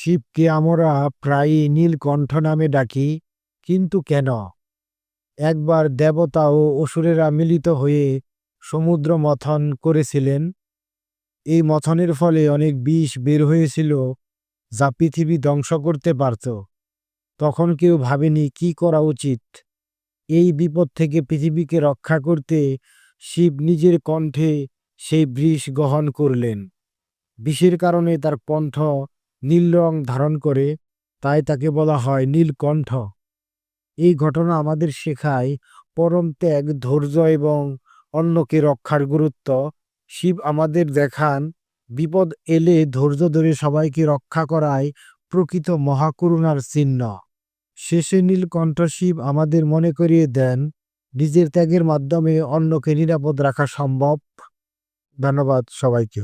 শিবকে আমরা প্রায়ই নীলকণ্ঠ নামে ডাকি, কিন্তু কেন? একবার দেবতা ও অসুরেরা মিলিত হয়ে সমুদ্র মথন করেছিলেন। এই মথনের ফলে অনেক বিষ বের হয়েছিল যা পৃথিবী ধ্বংস করতে পারত। তখন কেউ ভাবেনি কি করা উচিত। এই বিপদ থেকে পৃথিবীকে রক্ষা করতে শিব নিজের কণ্ঠে সেই বৃষ গ্রহণ করলেন। বিষের কারণে তার কণ্ঠ নীল রং ধারণ করে, তাই তাকে বলা হয় নীলকণ্ঠ। এই ঘটনা আমাদের শেখায় পরম ত্যাগ, ধৈর্য এবং অন্যকে রক্ষার গুরুত্ব। শিব আমাদের দেখান, বিপদ এলে ধৈর্য ধরে সবাইকে রক্ষা করায় প্রকৃত মহাকরুণার চিহ্ন। শেষে নীলকণ্ঠ শিব আমাদের মনে করিয়ে দেন, নিজের ত্যাগের মাধ্যমে অন্যকে নিরাপদ রাখা সম্ভব। ধন্যবাদ সবাইকে